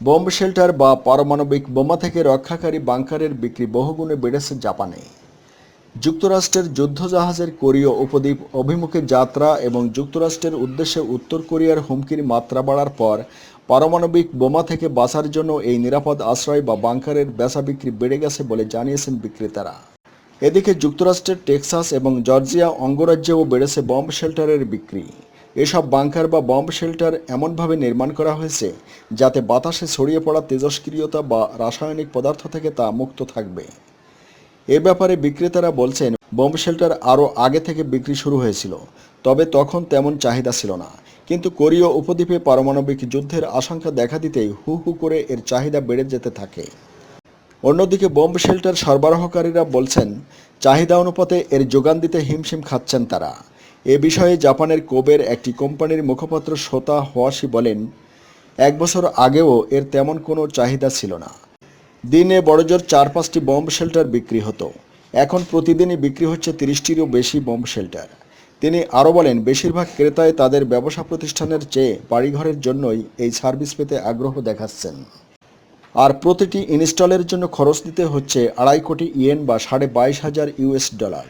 Bomb shelter বা পারমাণবিক বোমা থেকে রক্ষাকারী বাংকারের বিক্রি বহুগুণে বেড়েছে জাপানে। যুক্তরাষ্ট্রের যুদ্ধজাহাজের কোরীয় উপদ্বীপ অভিমুখে যাত্রা এবং যুক্তরাষ্ট্রের উদ্দেশ্যে উত্তর কোরিয়ার হুমকির মাত্রা বাড়ার পর পারমাণবিক বোমা থেকে বাঁচার জন্য এই নিরাপদ আশ্রয় বা বাংকারের বেচা বিক্রি বেড়ে গেছে বলে জানিয়েছেন বিক্রেতারা। এদিকে যুক্তরাষ্ট্রের টেক্সাস এবং জর্জিয়া অঙ্গরাজ্যেও বেড়েছে বম্ব শেল্টারের বিক্রি। এসব বাংকার বা বম্ব শেল্টার এমনভাবে নির্মাণ করা হয়েছে যাতে বাতাসে ছড়িয়ে পড়া তেজস্ক্রিয়তা বা রাসায়নিক পদার্থ থেকে তা মুক্ত থাকবে। এ ব্যাপারে বিক্রেতারা বলছেন, বোম্ব শেল্টার আরও আগে থেকে বিক্রি শুরু হয়েছিল, তবে তখন তেমন চাহিদা ছিল না। কিন্তু কোরীয় উপদ্বীপে পারমাণবিক যুদ্ধের আশঙ্কা দেখা দিতেই হু হু করে এর চাহিদা বেড়ে যেতে থাকে। অন্যদিকে বোম্ব শেল্টার সরবরাহকারীরা বলছেন, চাহিদা অনুপাতে এর যোগান দিতে হিমশিম খাচ্ছেন তারা। এ বিষয়ে জাপানের কোবের একটি কোম্পানির মুখপাত্র সোতা হোয়াশি বলেন, এক বছর আগেও এর তেমন কোনো চাহিদা ছিল না। দিনে বড়জোর চার পাঁচটি বম্ব শেল্টার বিক্রি হতো। এখন প্রতিদিনই বিক্রি হচ্ছে তিরিশটিরও বেশি বম্ব শেল্টার। তিনি আরও বলেন, বেশিরভাগ ক্রেতায় তাদের ব্যবসা প্রতিষ্ঠানের চেয়ে বাড়িঘরের জন্যই এই সার্ভিস পেতে আগ্রহ দেখাচ্ছেন। আর প্রতিটি ইনস্টলের জন্য খরচ দিতে হচ্ছে আড়াই কোটি ইয়েন বা সাড়ে বাইশ হাজার ইউএস ডলার।